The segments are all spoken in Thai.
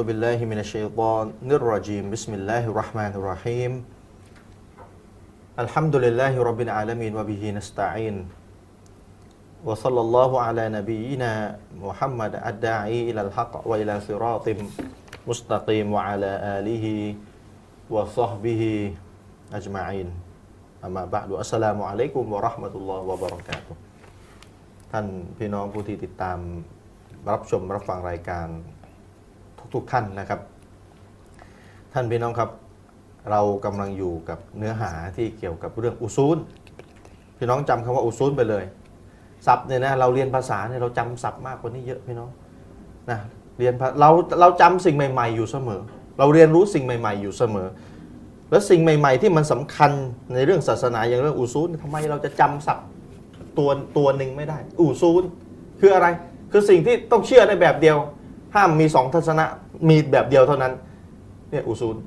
أعوذ بالله من الشيطان الرجيم بسم الله الرحمن الرحيم الحمد لله رب العالمين وبه نستعين وصلى الله على نبينا محمد الداعي إلى الحق وإلى صراط مستقيم وعلى آله وصحبه أجمعين أما بعد السلام عليكم ورحمة الله وبركاته ท่านพี่น้องผู้ที่ติดตามรับชมรับฟังรายการ ทุกท่านนะครับ ท่านพี่น้องครับ เรากำลังอยู่กับเนื้อหาที่เกี่ยวกับเรื่องอุซูลพี่น้องจำคำว่าอุซูลไปเลยศัพท์เนี่ยนะเราเรียนภาษาเนี่ยเราจำศัพท์มากกว่านี้เยอะพี่น้องนะเรียนเราเราจำสิ่งใหม่ ๆ อยู่เสมอ เราเรียนรู้สิ่งใหม่ ๆ อยู่เสมอ แล้วสิ่งใหม่ ๆ ที่มันสำคัญในเรื่องศาสนาอย่างเรื่องอุซูลทำไมเราจะจำศัพท์ตัวตัวหนึ่งไม่ได้อูซูนคืออะไร คือสิ่งที่ต้องเชื่อในแบบเดียว ห้ามมีสองทัศนะมีแบบเดียวเท่านั้นเนี่ยอู่ซูน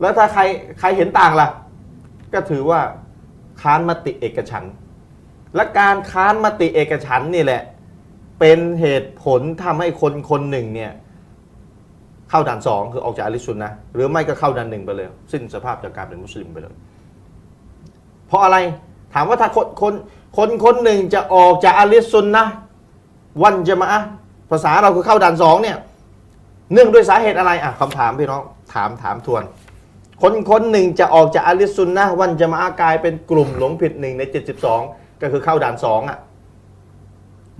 แล้วถ้าใครใครเห็นต่างล่ะ ก็ถือว่าค้านมติเอกฉัน และการค้านมติเอกฉันนี่แหละ เป็นเหตุผลทำให้คนคนหนึ่งเนี่ยเข้าด่านสองคือออกจากอลิสซุนนะหรือไม่ก็เข้าด่านหนึ่งไปเลย สิ้นสภาพจากการเป็นมุสลิมไปเลย เพราะอะไรถามว่าถ้าคนคนคนคนหนึ่งจะออกจากอาลิสซุนนะวันจะมา ภาษาเราคือเข้าด่านสองเนี่ยเนื่องด้วยสาเหตุอะไรอะคำถามพี่น้องถามถามทวน คนคนหนึ่งจะออกจากอาลิสซุนนะวันจะมาอะห์กลายเป็นกลุ่มหลงผิดหนึ่งใน 72 ก็คือเข้าด่านสองอะ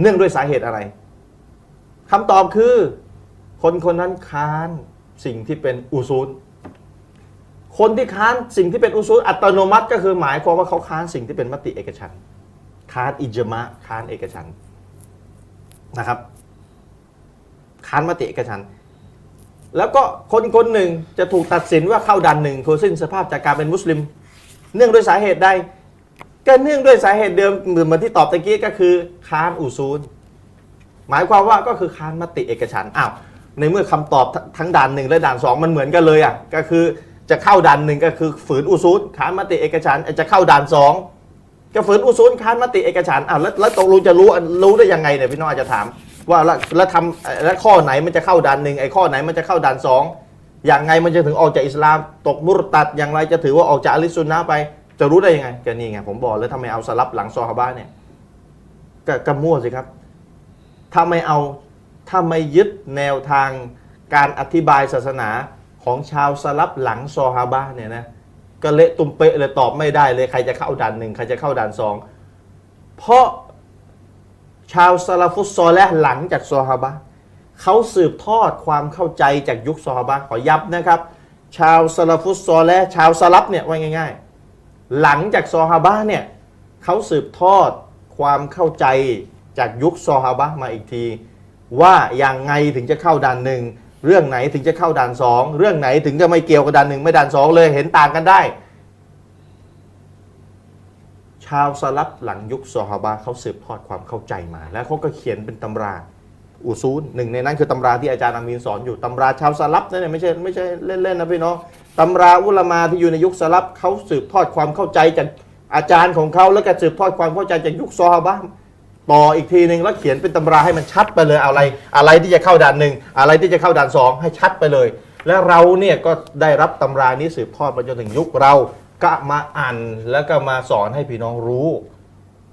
เนื่องด้วยสาเหตุอะไรคำตอบคือ คนคนนั้นค้านสิ่งที่เป็นอุซูลคนที่ค้านสิ่งที่เป็นอุซูลอัตโนมัติ ก็คือหมายความว่าเขาค้านสิ่งที่เป็นมติเอกฉันค้านอิจมะค้านเอกฉันนะครับ ค้านมติเอกฉันแล้วก็คนคนหนึ่งจะถูกตัดสินว่าเข้าดันหนึ่งคือสิ้นสภาพจากการเป็นมุสลิม เนื่องด้วยสาเหตุใดก็เนื่องด้วยสาเหตุเดิมเหมือนที่ตอบตะกี้ก็คือค้านอุซูล หมายความว่าก็คือค้านมติเอกฉันอ้าวในเมื่อคำตอบทั้งด่านหนึ่งและด่านสองมันเหมือนกันเลยอะก็คือจะเข้าด่านหนึ่งก็คือฝืนอุซูลค้านมติเอกฉันจะเข้าด่านสองก็ฝืนอุซูลค้านมติเอกฉันอ้าวแล้วตกลงจะรู้รู้ได้ยังไงเนี่ยพี่น้องอาจจะถาม ว่าแล้วแล้วทำแล้วข้อไหนมันจะเข้าด่านหนึ่งไอ้ข้อไหนมันจะเข้าด่านสองอย่างไงมันจะถึงออกจากอิสลาม ตกมุรตัดอย่างไรจะถือว่าออกจากอะลิสซุนนะไป จะรู้ได้ยังไงก็นี่ไงผมบอกแล้วทำไมเอาสลับหลังซอฮาบะเนี่ยก็กมั่วสิครับถ้าไม่เอาถ้าไม่ยึดแนวทางการอธิบายศาสนาของชาวสลับหลังซอฮาบะเนี่ยนะก็เละตุมเปะเลยตอบไม่ได้เลยใครจะเข้าด่านหนึ่งใครจะเข้าด่านสองเพราะ ชาวซาลาฟุตซอและหลังจากซอฮาบะเขาสืบทอดความเข้าใจจากยุคซอฮาบะขอย้ำนะครับ ชาวซาลาฟุตซอและชาวสลับเนี่ยว่าง่าย ๆ หลังจากซอฮาบะเนี่ยเขาสืบทอดความเข้าใจจากยุคซอฮาบะมาอีกที ว่าอย่างไงถึงจะเข้าด่านหนึ่งเรื่องไหนถึงจะเข้าด่านสองเรื่องไหนถึงจะไม่เกี่ยวกับด่านหนึ่งไม่ด่านสองเลยเห็นต่างกันได้ ชาวสลับหลังยุคซอฮาบะเขาสืบทอดความเข้าใจมา แล้วเขาก็เขียนเป็นตำราอุซูลหนึ่งในนั้นคือตำราที่อาจารย์อามีนสอนอยู่ตำราชาวสลับนั่นเองไม่ใช่ไม่ใช่เล่นๆนะพี่น้องตำราอุลามาที่อยู่ในยุคสลับเขาสืบทอดความเข้าใจจากอาจารย์ของเขาแล้วก็สืบทอดความเข้าใจจากยุคซอฮาบะต่ออีกทีหนึ่งแล้วเขียนเป็นตำราให้มันชัดไปเลยอะไร อะไรที่จะเข้าด่านหนึ่งอะไรที่จะเข้าด่านสองให้ชัดไปเลย และเราเนี่ยก็ได้รับตำรานี้สืบทอดมาจนถึงยุคเรา ก็มาอ่านแล้วก็มาสอนให้พี่น้องรู้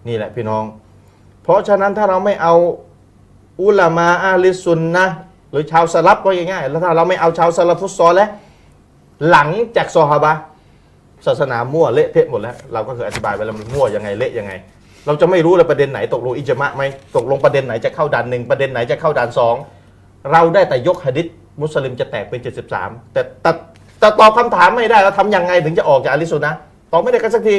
นี่แหละพี่น้อง เพราะฉะนั้นถ้าเราไม่เอาอุลามาอาลิสซุนนะหรือชาวสลับก็ง่ายๆแล้วถ้าเราไม่เอาชาวสลับฟุตซอลแล้วหลังจากซอฮาบะศาสนามั่วเละเทะหมดแล้ว เราก็เคยอธิบายไปแล้วมันมั่วยังไงเละยังไง เราจะไม่รู้เลยประเด็นไหนตกลงอิจมะไหมตกลงประเด็นไหนจะเข้าด่านหนึ่งประเด็นไหนจะเข้าด่านสองเราได้แต่ยกหะดิษมุสลิมจะแตกเป็น 73 แต่แต่ แต่ตอบคำถามไม่ได้เราทำยังไงถึงจะออกจากอาลิสซุนนะตอบไม่ได้กันสักที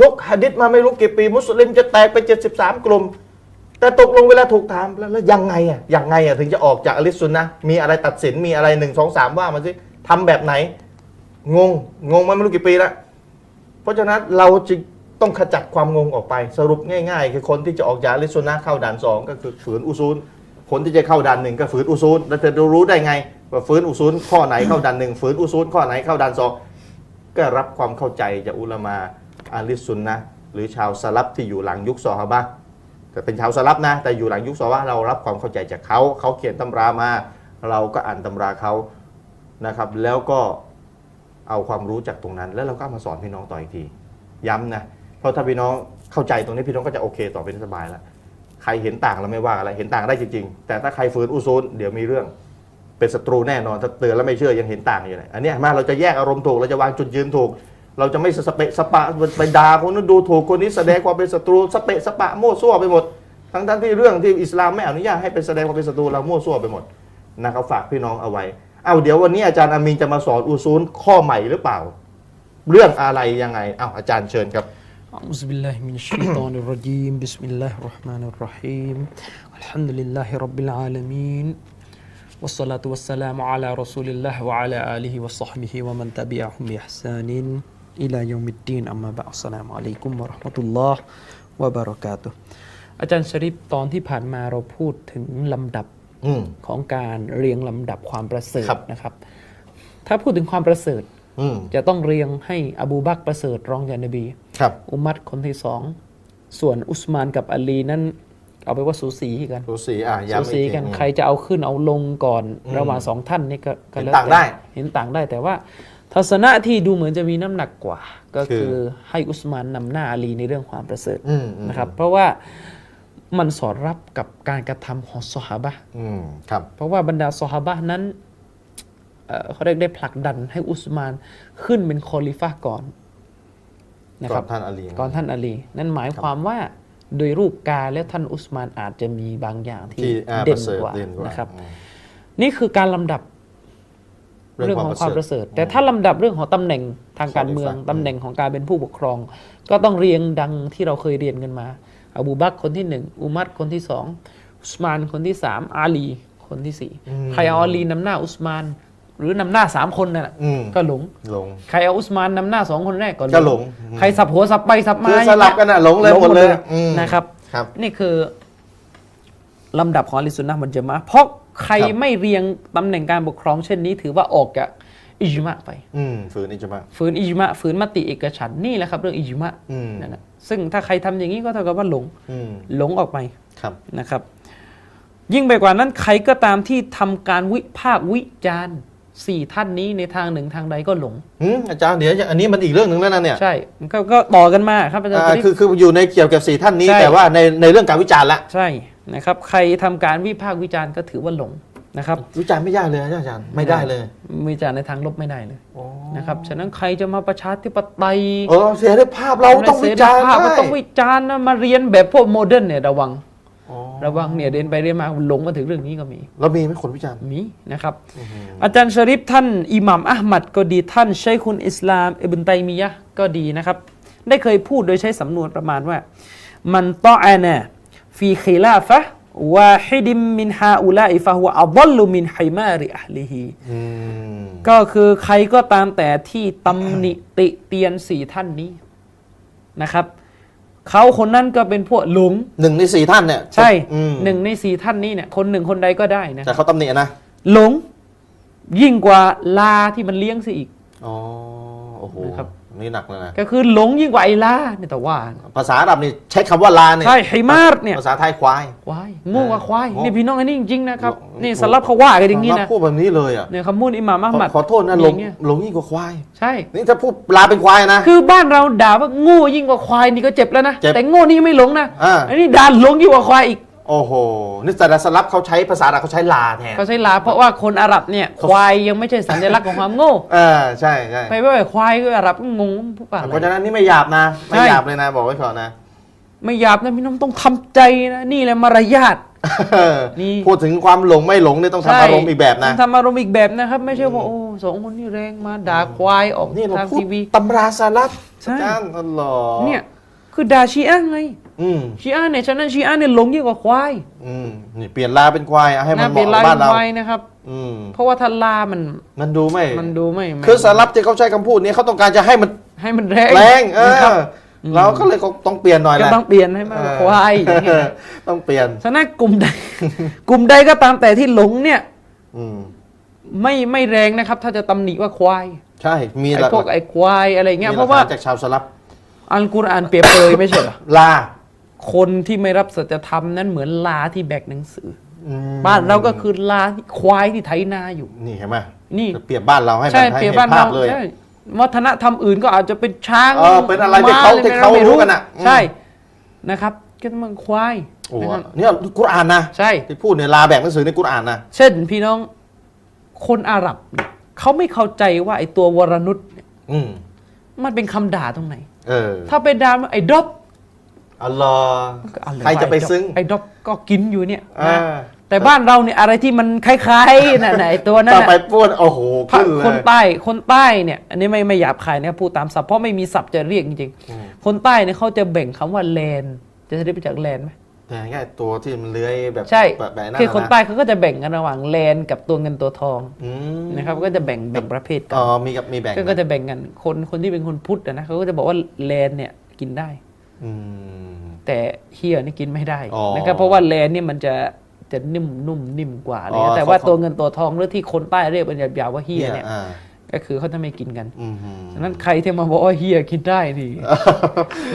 ยกหะดิษมาไม่รู้กี่ปี มุสลิมจะแตกเป็น73 กลุ่ม แต่ตกลงเวลาถูกถามแล้วแล้วยังไงอะยังไงอะถึงจะออกจากอาลิสซุนนะมีอะไรตัดสินมีอะไรหนึ่งสองสามว่ามาสิทำแบบไหน งงงงมาไม่รู้กี่ปีแล้วเพราะฉะนั้นเราจึงต้องขจัดความงงออกไปสรุปง่าย ๆ คือคนที่จะออกจากอาลิสซุนนะเข้าด่านสองก็คือฝืนอุซูลคนที่จะเข้าด่านหนึ่งก็ฝืนอุซูลแล้วจะรู้ได้ไง ว่าฝืนอุซูลข้อไหนเข้าด่านหนึ่งฝืนอุซูลข้อไหนเข้าด่านสองก็รับความเข้าใจจากอุลามาอาลิสซุนนะหรือชาวสลับที่อยู่หลังยุคซอฮาบะแต่เป็นชาวสลับนะ แต่อยู่หลังยุคซอฮาบะเรารับความเข้าใจจากเขาเขาเขียนตำรามา เราก็อ่านตำราเขานะครับ แล้วก็เอาความรู้จากตรงนั้น แล้วเราก็มาสอนพี่น้องต่ออีกที ย้ำนะเพราะถ้าพี่น้องเข้าใจตรงนี้พี่น้องก็จะโอเคต่อไปได้สบายแล้วใครเห็นต่างเราไม่ว่าอะไรเห็นต่างได้จริงๆแต่ถ้าใครฝืนอุซูลเดี๋ยวมีเรื่อง เป็นศัตรูแน่นอนถ้าเตือนแล้วไม่เชื่อยังเห็นต่างอยู่เลยอันเนี้ยเห็นไหมาเราจะแยกอารมณ์ถูกเราจะวางจุดยืนถูก เราจะไม่สเปะสปะไปด่าคนนั้นดูถูกคนนี้แสดงความเป็นศัตรูสเปะสปะมั่วซั่วไปหมด ทั้งทั้งที่เรื่องที่อิสลามไม่อนุญาตให้เป็นแสดงความเป็นศัตรูเรามั่วซั่วไปหมดนะครับฝากพี่น้องเอาไว้เอาเดี๋ยววันนี้อาจารย์อามีนจะมาสอนอุซูลข้อใหม่หรือเปล่า เรื่องอะไรยังไงเอาอาจารย์เชิญครับ أعوذ بالله من الشيطان الرجيم بسم الله الرحمن الرحيم الحمد لله رب العالمين والصلاة والسلام على رسول الله وعلى آله وصحبه ومن تبعهم بإحسان إلى يوم الدين أما بعد السلام عليكم ورحمة الله وبركاته อาจารย์ชริปตอนที่ผ่านมาเราพูดถึงลำดับ อืม ของการเรียงลำดับความประเสริฐ ครับ นะครับ ถ้าพูดถึงความประเสริฐ อืม จะต้องเรียงให้อบูบักรประเสริฐรองจากนบี ครับ อุมัดคนที่สอง ส่วนอุสมานกับอาลีนั้น เอาไปว่าสูสีกันสูสีอะสูย้ำอีกสีทีกันอืมใครจะเอาขึ้นเอาลงก่อนอืมระหว่างสองท่านนี่ก็ก็เห็นแล้วต่างแต่ได้ เห็นต่างได้แต่ว่า ทัศนะที่ดูเหมือนจะมีน้ำหนักกว่า ก็คือคือให้อุสมานนำหน้าอาลีในเรื่องความประเสริฐอืมอืมนะครับ เพราะว่ามันสอดรับกับการกระทำของซอฮาบะห์อืมครับเพราะว่าบรรดาซอฮาบะห์นั้นเอ่อเขาเรียกได้ผลักดันให้อุสมานขึ้นเป็นคอลิฟะห์ก่อนนะก่คอรันบท่านอาลีก่อนท่านอาลี นั่นหมายความว่า โดยรูปกายแล้วท่านอุสมานอาจจะมีบางอย่างที่ที่อ่าปเด่นระเสริฐกว่าเด่นกว่านะครับอืมนี่คือการลำดับเรื่องของความประเสริฐ แต่ถ้าลำดับเรื่องของตำแหน่งทางการเมืองขอดีฟังตำแหน่งของการเป็นผู้ปกครอง ก็ต้องเรียงดังที่เราเคยเรียนกันมา อบูบักรคนที่หนึ่งอุมัดคนที่สองอุสมานคนที่สามอาลีคนที่สี่ใครเอาอาลีนำหน้าอุสมาน หรือนำหน้าสามคนนั่นแหละอืมก็หลง หลง ใครเอาอุสมานนำหน้าสองคนแรกก็ก็หลงใครสับหัวสับไปสับมาคือสลับกันน่ะหลงเลยหมดเลยอืมนะครับ ครับ นี่คือลำดับของอะลิสุนนะห์มันจะมาเพราะใครครับ ไม่เรียงตำแหน่งการปกครองเช่นนี้ ถือว่าออกจากอิจมะไปอืมฝืนอิจมาฝืนอิจมะฝืนมติเอกฉันท์นี่แหละครับ เรื่องอิจมะอืมนั่นแหละซึ่งถ้าใครทำอย่างนี้ก็เท่ากับว่าหลงอืมหลงออกไป ครับ นะครับยิ่งไปกว่านั้นใครก็ตามที่ทำการวิพากษ์วิจารณ์ สี่ท่านนี้ในทางหนึ่งทางใดก็หลงอืมอาจารย์เดี๋ยวอันนี้มันอีกเรื่องหนึ่งแล้วนะเนี่ยใช่มันก็ก็ต่อกันมาครับอาจารย์อ่าชริฟคือคืออยู่ในเกี่ยวกับสี่ท่านนี้ใช่แต่ว่าในในเรื่องการวิจารณ์ละใช่นะครับ ใครทำการวิพากษ์วิจารณ์ก็ถือว่าหลงนะครับ วิจารณ์ไม่ยากเลยนะอาจารย์ไม่ได้เลยวิจารณ์ในทางลบไม่ได้เลยโอ้นะครับฉะนั้นใครจะมาประชาธิปไตยเออเสียได้ภาพเราต้องวิจารณ์เสภาพก็ได้ต้องวิจารณ์นะมาเรียนแบบพวกโมเดิร์นเนี่ยระวังอ๋อ ระวังเนี่ยเรียนไปเรียนมาหลงมาถึงเรื่องนี้ก็มี แล้วมีไหมคนวิจารณ์มีนะครับ อาจารย์ชริฟท่านอิหมัมอัลมัดก็ดีท่านชัยคุนอิสลามอิบนไตมียะห์ก็ดีนะครับ ได้เคยพูดโดยใช้สำนวนประมาณว่า มันตออานะฟีคิลาฟะวาฮิดิมมินฮาอุลาอิฟะฮุอัลลุมินไฮมาริอัลลิฮีอืมก็คือใครก็ตามแต่ที่ตำหนิติเตียนสี่ท่านนี้นะครับ เขาคนนั้นก็เป็นพวกหลงหนึ่งในสี่ท่านเนี่ยใช่อืมหนึ่งในสี่ท่านนี้เนี่ย คนหนึ่งคนใดก็ได้นะแต่เขาตำหนินะหลงยิ่งกว่าลาที่มันเลี้ยงสิอีกอ๋อโอ้โหนะครับ นี่หนักเลยนะก็คือหลงยิ่งกว่าไอ้ลาเนี่ยแต่ว่า ภาษาอาหรับนี่ใช้คำว่าลาเนี่ยใช่ไฮมาร์เนี่ยภาษาไทยควาย ควายโง่กว่าควาย โง่ นี่พี่น้องอันนี้จริงๆนะครับโง่นี่สลับเขาว่ากันอย่างนี้นี้นะพูดแบบนี้เลยอะเนี่ยคำพูดอิหม่ามอัลขอมัดขอโทษนะหลงอย่างเงี้ยหลงยิ่งกว่าควาย ใช่ นี่ถ้าพูดลาเป็นควายนะ คือบ้านเราด่าว่าโง่ยิ่งกว่าควายนี่ก็เจ็บแล้วนะ เจ็บแต่โง่นี่ไม่หลงนะอ่าอันนี้ด่าหลงยิ่งกว่าควายอีก โอ้โหนี่แต่ละสลับเขาใช้ภาษาอาหรับเขาใช้ลาแทน เขาใช้ลาเพราะว่าคนอาหรับเนี่ยควายยังไม่ใช่สัญลักษณ์ของความโง่เออใช่ใช่ไปว่าควายก็อาหรับก็งงผู้ป่าเพราะฉะนั้นนี่ไม่หยาบนะ ไม่ใช่หยาบเลยนะบอกไว้ก่อนนะ ไม่หยาบนะพี่น้องต้องทำใจนะนี่แหละมารยาทนี่พูดถึงความหลงไม่หลงเนี่ยต้องทำอารมณ์อีกแบบนะต้องทำอารมณ์อีกแบบนะครับ ไม่ใช่ว่าโอ้สองคนนี้แรงมาด่าควายออกนี่เราทางพูดทีวีตำราสลับใช่อาจารย์อัลลอฮ์เนี่ย คือด่าชีอะห์ไงอืมชีอะห์เนี่ยฉะนั้นชีอะห์เนี่ยหลงยิ่งกว่าควายอืมนี่เปลี่ยนลาเป็นควายเอาให้มันนะเหเป็นมาะลากับยบ้านเราควายนะครับ อืมเพราะว่าถ้าลามันมันดูไม่ มันดูไม่ไม่คือสลับที่เขาใช้คำพูดนี้เขาต้องการจะให้มันให้มันแรงแรงเอนะครับอเราก็เลยต้องเปลี่ยนหน่อยก็แหละต้องเปลี่ยนให้มันเออควายอย่างเงี้ยต้องเปลี่ยนฉะนั้นกลุ่มใดกลุ่มใดก็ตามแต่ที่หลงเนี่ยอืมไม่ไม่แรงนะครับ ถ้าจะตำหนิว่าควาย ใช่ มีไอ้หลักพวกไอ้ควายอะไรเงี้ยมีเพหลักราะว่าฐานจากชาวสลับ อัลกุรอานเปรียบเปรยไม่ใช่เหรอลา คนที่ไม่รับสัจธรรมนั้นเหมือนลาที่แบกหนังสือออืมบ้านเราก็คือลาควายที่ไถนาอยู่ นี่เห็นไหมนี่เปรียบบ้านเราให้ใช่แบบให้เปรียบเห็บ้านนภาเราพเลย ใช่วัฒนธรรมอื่นก็อาจจะเป็นช้างเออเป็นอะไรที่เขาม้ที่เขาไม่รู้กันอะอืม ใช่นะครับก็มันควายโอ้โหนะครับเนี่ยกุรอานนะใช่ ที่พูดในลาแบ่งหนังสือในกุรอานนะ เช่นพี่น้องคนอาหรับเนี่ยเขาไม่เข้าใจว่าไอ้ตัววรนุษย์เนี่ยอืมมันเป็นคำด่าตรงไหน เออถ้าไปด่ามันไอ้ดอบอัลลอฮ์ก็อร่อยใครจะไปซึ้งไอ้ดอบก็กินอยู่เนี่ยอ่านะแต่บ้านเราเนี่ยอะไรที่มันคล้ายๆน่ะน่ะไอ้ตัวนั้นต่อน่ะไปพูดโอ้โหพระขึ้นเลยคนใต้คนใต้เนี่ยอันนี้ไม่ไม่หยาบคายนะพูดตามศัพท์เพราะไม่มีศัพท์จะเรียกจริงอืมๆคนใต้เนี่ยเขาจะแบ่งคำว่าแลนจะได้ไปจากแลนไหมแต่ ง่ายตัวที่มันเลื้อยแบบใช่แบบแบบนั้นคือคนนะใต้เขาก็จะแบ่งกันระหว่างแลนกับตัวเงินตัวทองอืมนะครับก็จะแบ่งแบ่งประเภทกัอ๋นอมีกับมีแบ่งก็ก็จะแบ่งกันคนคนที่เป็นคนพุทธอะนะเขาก็จะบอกว่าแลนเนี่ยกินได้อืมแต่เฮียนี่กินไม่ได้อ๋อนะครับเพราะว่าแลนเนี่ยมันจะจะนิ่มนุ่มนิ่มกว่าอะไรอ๋อเงี้ยแต่ว่าเขาตัวเงินตัวทองหรือที่คนใต้เรียกเป็นหยาบๆว่าเฮียเนี่ยอ่า ก็คือเขาจะไม่กินกันอืมฉะนั้นใครที่มาบอกว่าเฮียกินได้นี่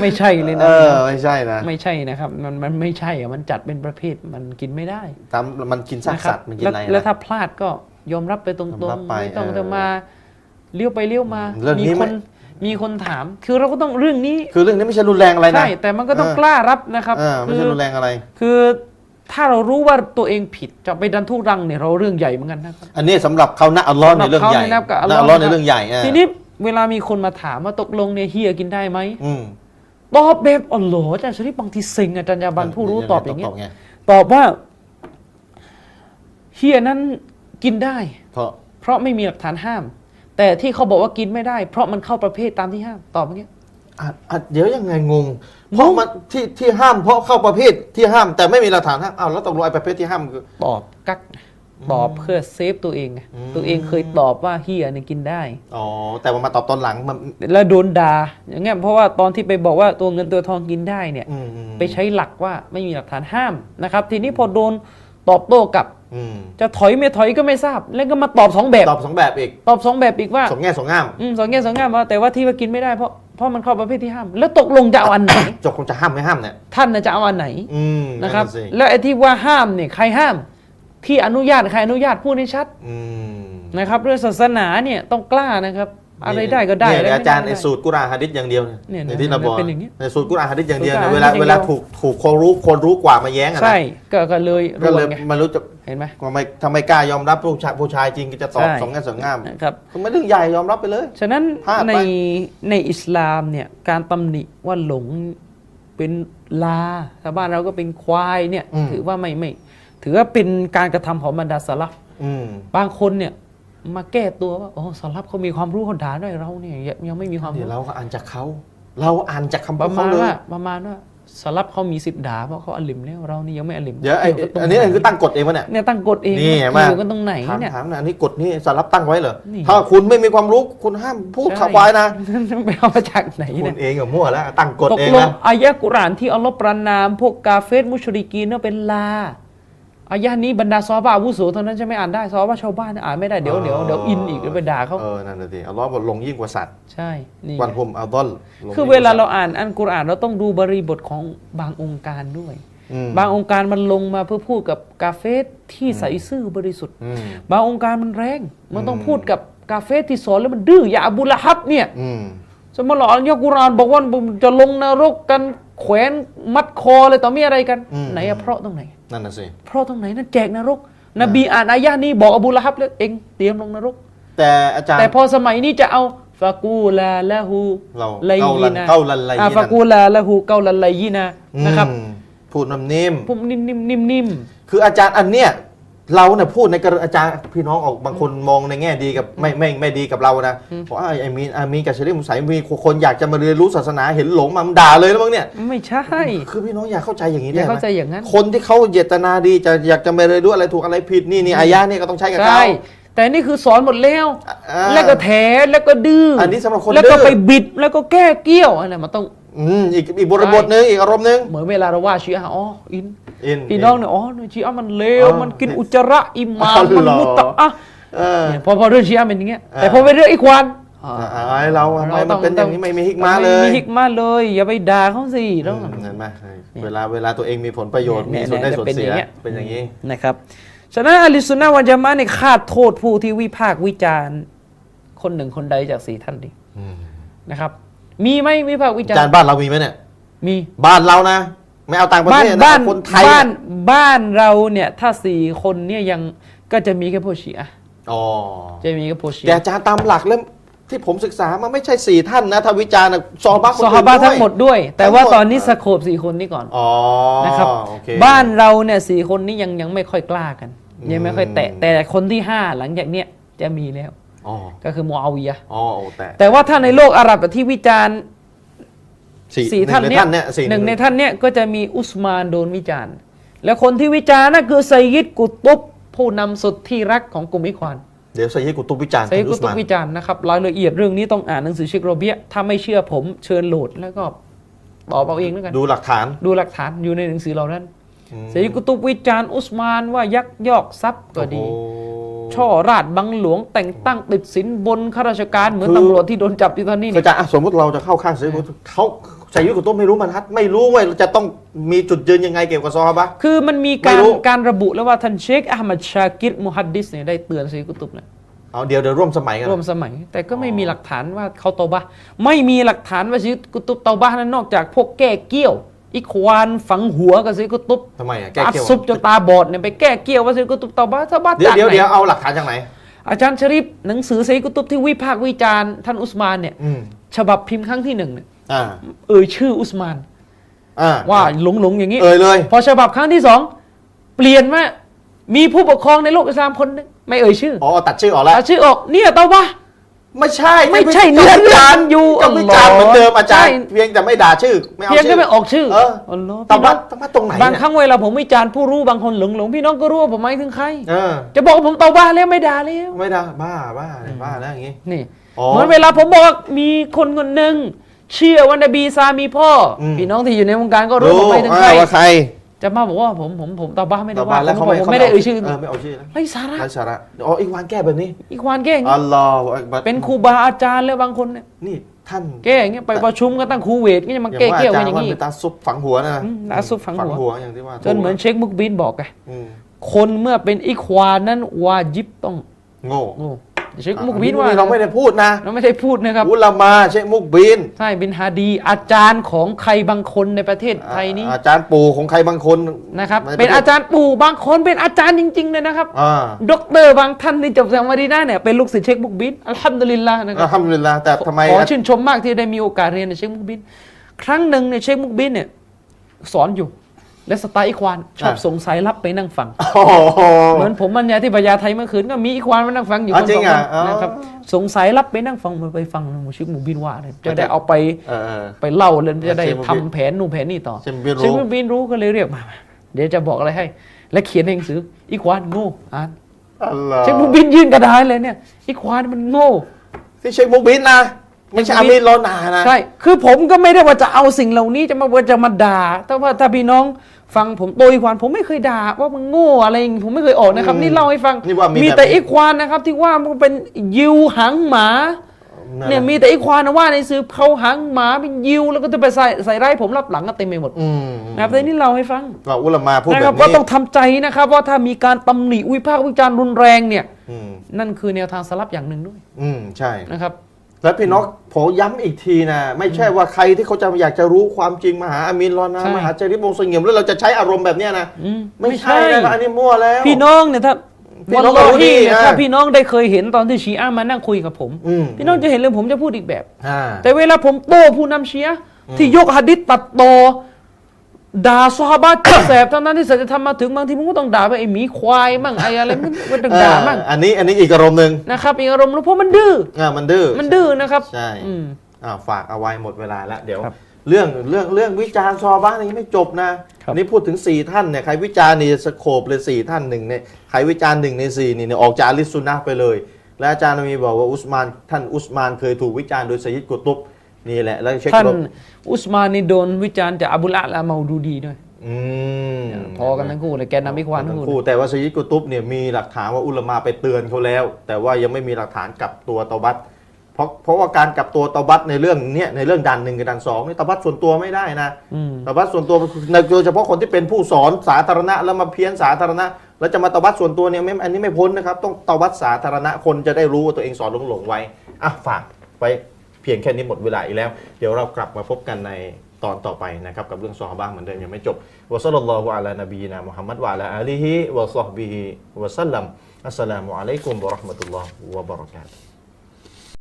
ไม่ใช่เลยเอนะอไม่ใช่นะไม่ใช่นะครับ มันมันไม่ใช่อะมันจัดเป็นประเภทมันกินไม่ได้ตามมันกินซากนะครัสัตว์มันกินแล้วอะไรแล้วนะถ้าพลาดก็ยอมรับไปตรยอมรับงไปๆไม่ต้องเออจะมาเลี้ยวไปเลี้ยวมาเรื่องนี้มีคนไม่มีคนถาม คือเราก็ต้องเรื่องนี้ คือเรื่องนี้ไม่ใช่รุนแรงอะไรนะใช่แต่มันก็ต้องเออกล้ารับนะครับเออไม่คืใช่อรุนแรงอะไร คือ ถ้าเรารู้ว่าตัวเองผิดจะไปดันทุรังเนี่ยเราเรื่องใหญ่เหมือนกันนะครับ อันนี้สำหรับเขานะอัลลอฮ์ในเรื่องใหญ่สำหรับเขาเนี่ยนะกับอัลลนะอฮ์อัลลอฮ์ในนะครับเรื่องใหญ่อะทีนี้เวลามีคนมาถามว่าตกลงเนี่ยเฮียกินได้ไหมอืมตอบแบบอ๋อเหรออาจารย์ชริปบางทีเซ็งอาจารย์ยาบันผู้รู้ตอบอย่างเงี้ยไงตอบว่าเฮียนั้นกินได้ เพราะเพราะไม่มีหลักฐานห้าม แต่ที่เขาบอกว่ากินไม่ได้ เพราะมันเข้าประเภทตามที่ห้ามตอบอย่างเงี้ย อะอะเดี๋ยวยังไงงง เพราะมันที่ที่ห้ามเพราะเข้าประเภทที่ห้ามแต่ไม่มีหลักฐานห้ามอ้าวแล้วตกลงไอ้ประเภทที่ห้ามคือ ตอบกักตอบเพื่อเซฟตัวเองไงอืม ตัวเองเคยตอบว่าเฮียเนี่ยกินได้ อ๋อแต่ว่ามาตอบตอนหลังมันแล้วโดนด่าอย่างเงี้ยเพราะว่าตอนที่ไปบอกว่าตัวเงินตัวทองกินได้เนี่ย อืมอืมไปใช้หลักว่าไม่มีหลักฐานห้ามนะครับ ทีนี้พอโดนตอบโต้กลับอืม จะถอยไม่ถอยก็ไม่ทราบ แล้วก็มาตอบสองแบบตอบสองแบบอีกตอบสองแบบอีกว่าสองแง่สองงามอืมสองแง่สองงามว่าแต่ว่าที่ว่ากินไม่ได้เพราะเพราะมันเข้าประเภทที่ห้าม แล้วตกลงจะเอาอันไหนจบคงจะห้ามไม่ห้ามเนี่ยท่านน่ะจะเอาอันไหนอืมนะครับสิแล้วไอ้ที่ว่าห้ามเนี่ยใครห้าม ที่อนุญาตใครอนุญาตพูดให้ชัดอืมนะครับเรื่องศาสนาเนี่ยต้องกล้านะครับอะไรได้ก็ได้เนี่ยอะไรเนี่ยไม่อาจารย์ได้ในสูตรกุรอานฮะดิษอย่างเดียวเนี่ยในที่เราบอกเป็นอย่างนี้ในสูตรกุรอานฮะดิษอย่างเดียวสูตรเนี่ยกุเวรอานลาฮะดิษเวลาอย่างเดียวถูกถูกคนรู้คนรู้กว่ามาแย้งอะนะใช่ก็ก็เลยรก็วเลยนไงไมารู้จะ เห็นไหมทำไมทำไมกล้ายอมรับผู้ชายผู้ชายจริงก็จะตอบใช่ สองแง่สองงามนะครับคือไม่เรื่องใหญ่ยอมรับไปเลย ฉะนั้นพลาดไป ในในอิสลามเนี่ยการตำหนิว่าหลงเป็นลาชาวบ้านเราก็เป็นควายเนี่ยถือว่าไม่ไม่ถือว่าเป็นการกระทำของบรรดาสลับอืม บางคนเนี่ยมาแก้ตัวว่าโอ้สลับเขามีความรู้คนด่าด้วยเราเนี่ยยังยังไม่มีความเดี๋ยวรู้เราก็อ่านจากเขา เราอ่านจากคำปพูดระเขามาณเลยว่าประมาณว่า สลับเขามีสิทธิ์ด่าเพราะเขาอลิมแล้วเรานี่ยังไม่อลิมเดี๋ยวไอ้กี่กับตรงอันนี้ไหคือตั้งกฎเองวะเนี่ยเนี่ยตั้งกฎเองนี่เห็นไหมเกี่ยวกันตรงไหนถามเนี่ยถามนะอันนี้กฎนี่สารรับตั้งไว้เหรอนี่ถ้าคุณไม่มีความรู้คุณห้ามพูดขับไว้นะไปเอามาจากไหนคุเนี่ณยเองกับมั่วแล้วตั้งกฎตกเองลงนะอายะกุรอานที่อัลลอฮ์ประนามพวกกาเฟสมุชริกีนเนี่ยเป็นลา อายะนี้บรรดาซอฮาบะอาวุโสเท่านั้นจะไม่อ่านได้ซอฮาบะชาวบ้านอ่านไม่ได้เดี๋ยวเดี๋ยวเดี๋ยวอินอีกเดี๋ยวไปด่าเขาเออนั่นน่ะสิอัลลอฮ์บอกลงยิ่งกว่าสัตว์ใช่นี่วันพรมอัลดอลงคือยิ่งกเวลาสัตว์เราอ่านอันกุรอานเราต้องดูบริบทของบางองค์การด้วยอืมบางองค์การมันลงมาเพื่อพูดกับกาเฟสที่ใสซื่อบริสุทธิ์อืมบางองค์การมันแรง มันต้องอืมพูดกับกาเฟสที่สอนแล้วมันดื้ออย่าอบูละฮับเนี่ยอืมสมมติเราอ่านอัลกุรอานบอกว่าจะลงนรกกัน แขวนมัดคอเลยต่อมีอะไรกัน ไหนอะเพราะตรงไหน นั่นน่ะสิเพราะตรงไหนนั่นแจกนรก นบีอ่านอายะนี้บอกอบูละฮับแล้วเองเตรียมลงนรก แต่อาจารย์แต่พอสมัยนี้จะเอาฟากูลาละหูเราไลเกาลัยีนนะเกาลันไลยีอ่านั่นฟากูลาละหูเกาลันไลยีนะนะครับอืมพูดน้ำนิ่มพุ่มนิ่มนิ่มนิ่มนิ่มคืออาจารย์อันเนี้ย เราเนี่ยพูดในกรณีอาจารย์พี่น้องออกบางคนมองในแง่ดีกับไม่ไม่ไม่ดีกับเรานะเพราะไอ้ไอ้มีนอามีนกับเชลิมสายมีคนอยากจะมาเรียนรู้ศาสนาเห็นหลงมามันด่าเลยแล้วมั้งเนี่ยไม่ใช่คือพี่น้องอยากเข้าใจอย่างนี้อย่าได้ไหมเข้าใจอย่างนั้น คนที่เขาเจตนาดีจะอยากจะมาเรียนรู้อะไรถูกอะไรผิดนี่นี่อายะนี่ก็ต้องใช้กับใช่เขาแต่นี่คือสอนหมดแล้วอ่าแล้วก็แถแล้วก็ดื้ออนนี้สำหรับคนแล้วก็ดื้อไปบิดแล้วก็แก้เกี้ยวอะไรมันต้อง อืมอีกอีกบริบทหนึงอีกอารมณ์หนึง เหมือนเวลาเราว่าชีอะห์อ๋ออินอินพี่น้องเนี่ยอ๋อชีอะห์มันเลวอ๋อมันกินอุจจาระอิหมามอ๋อมันเหรอ มุตตะอะเออ เนี่ยพอพอเรื่องชีอะห์เป็นอย่างเงี้ยอ่าแต่พอเป็นเรื่องอีควานอ่าอ่าไอ้เราทำไมมันเป็นอย่างนี้ไม่มีฮิกมาเลไมียฮิกมาเลย อย่าไปด่าเขาสิอืต้อง มเห็นไหมเวลาเวลาตัวเองมีผลประโยชน์มีส่วนได้ส่วนเสียเป็นอย่างนี้ นะครับ ฉะนั้นอะลิสุนนะวันจามะเนี่ยคาดโทษผู้ที่วิพากษ์วิจารณ์ คนหนึ่งคนใดจากสี่ท่านดีอืมนะครับ มีไหมวิพากษ์วิจารจานณ์บ้านเรามีไหมเนี่ย มีบ้านเรานะ ไม่เอาต่างประบ้าเทนศนะบ้านคนไทยบ้านเนี่ยบ้านเราเนี่ยถ้าสี่คนเนี่ยยังก็จะมีแค่พวกชีอะห์อ๋อจะมีแค่พวกชีแต่อะห์อาจารย์ตามหลักแล้วที่ผมศึกษามาไม่ใช่สี่ท่านนะถ้าวิจารณ์น่ะซอฮาบะคนซออื่นฮาบะด้วย ทั้งหมดด้วย แต่ทั้งหมดว่าตอนนี้สโคบสี่คนนี้ก่อน อ๋อนะครับโอเค บ้านเราเนี่ยสี่คนนี้ยังยังไม่ค่อยกล้ากัน ยังไม่ค่อยแตะ อืม แต่คนที่ห้าหลังจากเนี้ยจะมีแล้วอ๋อ ก็คือมูอาวิยะห์อ๋อโอ้แต่แต่ว่าถ้าในโลกอาหรับที่วิจารณ์สี่หท่านงในเนี้ยท่านเนี่ยสี่หนึ่งในท่านเนี้ยก็จะมีอุสมานโดนวิจารณ์ แล้วคนที่วิจารณ์นั่นคือไซยิดกุตุบผู้นำสุดที่รักของกลุ่มอิควานเดี๋ยวไซยิดกุตุบวิจารณ์ไซยิดท่านกุอุสตุบมานวิจารณ์นะครับรายละเอียดเรื่องนี้ต้องอ่านหนังสือเชคโรเบียถ้าไม่เชื่อผมเชิญโหลดแล้วก็ตอบเอาเองแล้วกันดูหลักฐานดูหลักฐานอยู่ในหนังสือเหล่านั้นอืมไซยิดกุตุบวิจารณ์อุสมานว่ายักยอกทรัพย์ก็ดีโอ้โห ช่อราดบังหลวงแต่งตั้งติดสินบนข้าราชการเหมือนคือตำรวจที่โดนจับอยู่ตอนนี้คือเนี่ยอาจารย์อะสมมติเราจะเข้าข้างไซยิดกุตุบเขาไซยิดกุตุบไม่รู้มันฮัดไม่รู้ว่าจะต้องมีจุดยืนยังไงเกี่ยวกับซอฮาบะคือมันมีการไม่รู้การระบุแล้วว่าท่านเชคอัลมัดชากิรมุฮัดดิสเนี่ยได้เตือนไซยิดกุตุบแล้วเอาเดี๋ยวเดี๋ยวร่วมสมัยกันร่วมสมัย แต่ก็ไม่มีหลักฐานว่าเขาเตาบะห์ไม่มีหลักฐานว่าไซยิดกุตุบเตาบะห์นั้นนอกจากพวกแก้เกี้ยว อีควานฝังหัวกับไซยิดกุตุบทำไมอะแก้อัดเกี่ยวซุบจนตาบอดเนี่ยไปแก้เกี้ยวว่าไซยิดกุตุบเตาบะห์เตาบะห์เดี๋ยวจากเดี๋ยวไหนเดี๋ยวเอาหลักฐานจากไหน อาจารย์ชริปหนังสือไซยิดกุตุบที่วิพากษ์วิจารณ์ท่านอุสมานเนี่ยอืมฉบับพิมพ์ครั้งที่หนึ่งเนี่ยอ่าเอ่ยชื่ออุสมาน อ่าว่าหลงหลงๆอย่างนี้ เอ่ยเลย พอฉบับครั้งที่สองเปลี่ยนว่ามีผู้ปกครองในโลกอิสลามคนหนึงไม่เอ่ยชื่ออ๋อตัดชื่อออกแล้วตัดชื่อออกเนี่ยเตาบะห์ ไม่ใช่ไม่ใช่ก็เนื้อเรื่องมันอยู่ก็วิจารณ์เหมือนเดิมอาจารย์ใช่เพียงแต่ไม่ด่าชื่อไม่เอาเพียงชื่แค่อไม่ออกชื่อเอออัลลอฮ์ตาพี่น้บัอดงตาบัดตรงไหนบางเนี่ยครั้งเวลาผมวิจารณ์ผู้รู้บางคนหลงหลงพี่น้องก็รู้ว่าผมหมายถึงใครเออจะบอกว่าผมเตาบะห์แล้วไม่ด่าแล้วไม่ด่าบ้าบ้าเนี่ยบ้าแล้วอย่างงี้นี่อ๋อเหมือนเวลาผมบอกว่ามีคนคนหนึ่งเชื่อว่านบีซามีพ่ออมพี่น้องที่อยู่ในวงการก็รู้ผมหมายถึงใครอ่าว่าใคร จะมาบอกว่าผมผมผมเตาบะห์ไม่ได้ตาว่าบัดแล้วผเขามไม่ผมไม่ได้เอ่ยชื่อเออไม่เอาชื่อนะไร้สาระไร้สาระอ๋ออีกวันแก้แบบนี้ อีกวานแก้อย่างนี้อัลลอฮฺอักบัรเป็นครูบาอาจารย์แล้วบางคนเนี่ยนี่ท่านแก้อย่างเงี้ยไปประชุมกันตั้งครูเวทก็จะมาอย่างแก้ว่าเกี่ยวอากัจานรอย์ย่างว่านี้เป็นตาซุปฝังหัวนะอืมตาซุปฝังหัวหัวอย่างที่ว่าจนเหมือนเชคมุกบินบอกไงอืมคนเมื่อเป็นอิควานนั้นวาจิบต้อง โง่โง่ เชคมุกบินว่าเราไม่ได้พูดนะเราไม่ได้พูดนะครับอุลามาเชคมุกบินใช่บินฮาดี อาจารย์ของใครบางคนในประเทศไทยนี้ อาจารย์ปู่ของใครบางคนนะครับใะทศเป็นอาจารย์ปู่บางคนเป็นอาจารย์จริงๆเลยนะครับอ่าด็อกเตอร์บางท่านที่จบจากมาดีนาเนี่ยเป็นลูกศิษย์เชคมุกบินอัลฮัมดุลิลลาห์นะคอัรับลฮัมดุลิลลาห์แต่ทำไมขอชื่นชมมากที่ได้มีโอกาสเรียนในเชคมุกบิน ครั้งหนึ่งในยเชคมุกบินเนี่ยสอนอยู่ และสไตล์อีควานชอบสงสัยรับไปนั่งฟังโอ้โหเหมือนผมบรรยายที่พญาไทเมื่อคืนก็มีอีควานมานั่งฟังอยู่อ๋อคนจริสองงเหรคอนอ๋อนะครับสงสัยรับไปนั่งฟังมาไปฟังมุชิกหมูบินว่าเนี่ยจะได้เอาไปเออเออไปเล่าเลยจะได้เชคมุกบินทำแผนนู่นแผนนี่ต่อเชคมุกบินรู้เชคมุกบินรู้ก็เลยเรียกมามา เดี๋ยวจะบอกอะไรให้ และเขียนในหนังสืออีควานโง่อ่านอัลลอฮ์เชคมุกบินยื่นกระดาษเลยเนี่ยอีควานมันโง่ที่เชคมุกบินนะไม่ใช่เชคมุอากบินมิรลอนานะใช่คือผมก็ไม่ได้ว่าจะเอาสิ่งเหล่านี้จะมาว่าจะมาด่าแต่ว่าถ้าพี่น้อง ฟังผมโตอีควานผมไม่เคยด่าว่ามันโง่อะไรอย่างงี้ผมไม่เคยออกนะครับ อืมนี่เล่าให้ฟังนี่ว่ามีมีแบบแต่นี้ อีควานนะครับ ที่ว่ามันเป็นยิวหางหมา เนี่ยมีแต่อีควานนะว่าในซื้อเขาหางหมาเป็นยิวแล้วก็จะไปใส่ใส่ร้ายผมรับหลังก็เต็มไปหมดอืมนะครับแต่นี่เล่าให้ฟัง ว่าอุลามาพูดนะแบครับบว่านี้ต้องทำใจนะครับว่าถ้ามีการตำหนิวิพากษ์วิจารณ์รุนแรงเนี่ย อืมนั่นคือแนวทางสลับอย่างหนึ่งด้วยอืมใช่ นะครับ แล้วพี่น้องผมย้ำอีกทีนะไม่ใช่ว่าใครที่เขาจะอยากจะรู้ความจริงมาหาอามินรอนะใช่มาหาจาริบวงศ์เสงี่ยมแล้วเราจะใช้อารมณ์แบบเนี้ยนะอืมไม่ใช่นะอันนี้มั่วแล้ว พี่น้องเนี่ยถ้าพี่น้องวัลลรู้ดีเนี่ยนะถ้าพี่น้องได้เคยเห็นตอนที่ชีอะห์มานั่งคุยกับผมอืมพี่น้องจะเห็นเลยผมจะพูดอีกแบบอ่าแต่เวลาผมโต้ผู้นำชีอะห์ที่ยกหะดิษตัดต่อ ด่าซอฮาบะห์แสบทั้งนั้นที่สัจธรรมมาถึงบางทีผมก็ต้องด่าไปไอ้หมีควายมั่งไอ้อะไรมันมันต้องด่ามั่งอันนี้อันนี้อีกอารมณ์หนึ่งนะครับอีกอารมณ์แล้วเพราะมันดื้ออ่ามันดื้อมันดื้อนะครับใช่อืมอ่าฝากเอาไว้หมดเวลาแล้วเดี๋ยวครับเรื่องเรื่องเรื่องวิจารณ์ซอบ้านนี้ไม่จบนะครับอันนี้พูดถึง 4 ท่านเนี่ยใครวิจารณ์นี่สโคปเลย4ท่านหนึ่งเนี่ยใครวิจารณ์หนึ่งใน4นี่เนี่ยออกจากอาลิสซุนนะห์ไปเลย และอาจารย์มีบอกว่าอุสมานท่านอุสมานเคยถูกวิจารณ์โดยสยิดกุตุบ นี่แหละแล้วเช็คท่านรบอุสมานนี่โดนวิจารณ์จากอับุลอาลาเมาดูดีด้วยอืมพอกันทั้งคู่เลยแกนนำอีควานทั้ทั้งงคู่คู่แต่ว่าสยิดกุตุบเนี่ยมีหลักฐานว่าอุลามาไปเตือนเขาแล้ว แต่ว่ายังไม่มีหลักฐานกลับตัวตอบัตเพราะเพราะว่าการกลับตัวตอบัตในเรื่องเนี้ยในเรื่องด่านหนึ่งกับด่านสองนี่ตอบัตส่วนตัวไม่ได้นะอืมตอบัตส่วนตัวโดยเฉพาะคนที่เป็นผู้สอนสาธารณะแล้วมาเพี้ยนสาธารณะ แล้วจะมาตอบัตส่วนตัวเนี่ยไม่อันนี้ไม่พ้นนะครับ ต้องตอบัตสาธารณะคนจะได้รู้ว่าตัวเองสอนหลงๆไว้อะฝากไว้ เพียงแค่นี้หมดเวลาอีกแล้ว เดี๋ยวเรากลับมาพบกันในตอนต่อไปนะครับกับเรื่องซอฮาบะห์เหมือนเดิมยังไม่จบวะซัลลัลลอฮุอะลานบีนะมุฮัมมัดวะอะลาอาลีฮิวะซอฮบิฮิวะซัลลัมอัสสลามุอะลัยกุมวะเราะห์มะตุลลอฮ์วะบะเราะกาตุฮ์